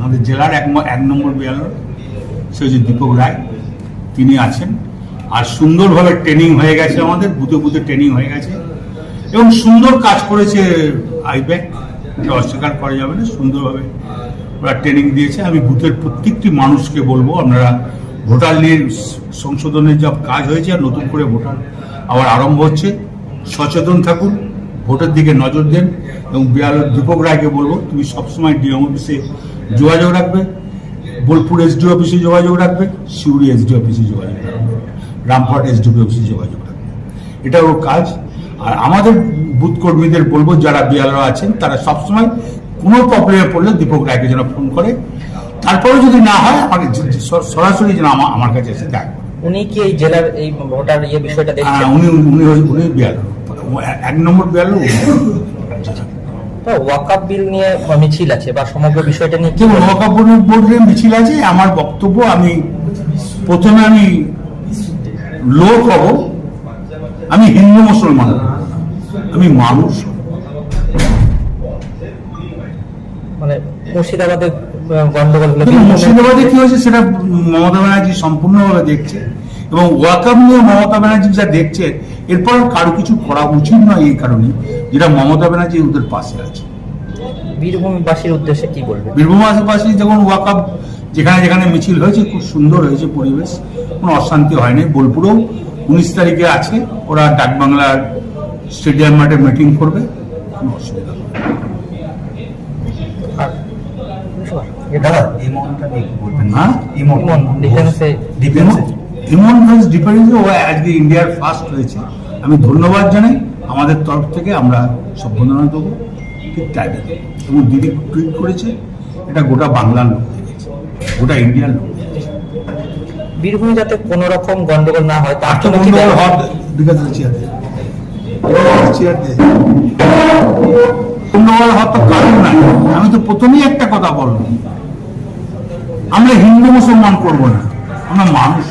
আমাদের জেলার এক এক নম্বর বিয়ালর সে হচ্ছে দীপক রায়। তিনি আছেন। আর সুন্দরভাবে ট্রেনিং হয়ে গেছে আমাদের বুথে বুথে ট্রেনিং হয়ে গেছে। এবং সুন্দর কাজ করেছে আইব্যাক। এটা অস্বীকার করা যাবে না, সুন্দরভাবে ওরা ট্রেনিং দিয়েছে। আমি বুথের প্রত্যেকটি মানুষকে বলব, আপনারা ভোটার নিয়ে সংশোধনের যা কাজ হয়েছে আর নতুন করে ভোটার আবার আরম্ভ হচ্ছে। সচেতন থাকুন, ভোটের দিকে নজর দেন। এবং বিয়াল দীপক রায়কে বলব, তুমি সবসময় ডিএম অফিসে যোগাযোগ রাখবে। বোলপুর এসডি অফিসে যোগাযোগ রাখবে সিউড়ি এসডি অফিসে যোগাযোগ রাখবে রামপুরহাট এসডিপি অফিসে যোগাযোগ রাখবে। এটা ওর কাজ। আর আমাদের বুথ কর্মীদের বলব যারা বিয়ালরা আছেন তারা সবসময় কোনো প্রবলেমে পড়লে দীপক রায়কে যেন ফোন করে। তারপরে যদি না হয় আমাকে সরাসরি যেন আমার আমার কাছে এসে দেখ উনি কি এই জেলার এই ভোটার ইয়ে বিষয়টা দেখছেন? উনি উনি উনি বিয়াল এক নম্বর বিয়াল তো ওয়াকাপ বিল নিয়ে মিছিল আছে বা সমগ্র বিষয়টা নিয়ে কি কি বলবেন? মহাকাপুরের মিছিল আছে আমার বক্তব্য আমি প্রথমে আমি লোক হব আমি হিন্দু মুসলমান আমি মানুষ। মানে মুর্শিদাবাদে গন্ডগোল মুর্শিদাবাদে কি হয়েছে সেটা মমতা ব্যানার্জি সম্পূর্ণভাবে দেখছে এবং ওয়াকাম নিয়ে মমতা ব্যানার্জি যা দেখছে এরপর কারও কিছু করা উচিত নয় এই কারণে যেটা মমতা ব্যানার্জি ওদের পাশে আছে। বীরভূমবাসীর উদ্দেশ্যে কি বলবেন বীরভূম আশেপাশে যখন ওয়াকাপ যেখানে যেখানে মিছিল হয়েছে খুব সুন্দর হয়েছে পরিবেশ কোনো অশান্তি হয়নি। বোলপুরেও উনিশ তারিখে আছে ওরা ডাকবাংলার স্টেডিয়াম মাঠে মিটিং করবে কোনো অসুবিধা দাদা ইমনটা নিয়ে কি বলবেন? হ্যাঁ? ইমন ইমন, ডিফেন্সে ডিফেন্সে ইমন ফ্রেন্স ডিফেন্সে ও আজকে ইন্ডিয়ার ফার্স্ট হয়েছে আমি ধন্যবাদ জানাই। আমাদের তরফ থেকে আমরা সম্বোধনা দেবো। ঠিক টাইমে দেবো। এবং দিদি টুইট করেছে এটা গোটা বাংলার লোক গোটা ইন্ডিয়ার লোক বীরভূমে যাতে কোনো রকম গন্ডগোল না হয় তার তো জন্য কি হওয়ার দিকে চেয়ার চেয়ার গন্ডগোল হওয়ার তো কারণ নাই। আমি তো প্রথমেই একটা কথা বলব আমরা হিন্দু মুসলমান করব না। আমরা মানুষ।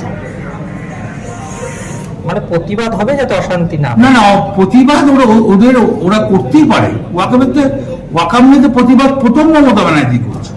মানে প্রতিবাদ হবে যাতে অশান্তি না না না, প্রতিবাদ ওরা ওদের ওরা করতেই পারে। ওয়াকামেতে ওয়াকামেতে প্রতিবাদ প্রথম মমতা ব্যানার্জি করছে।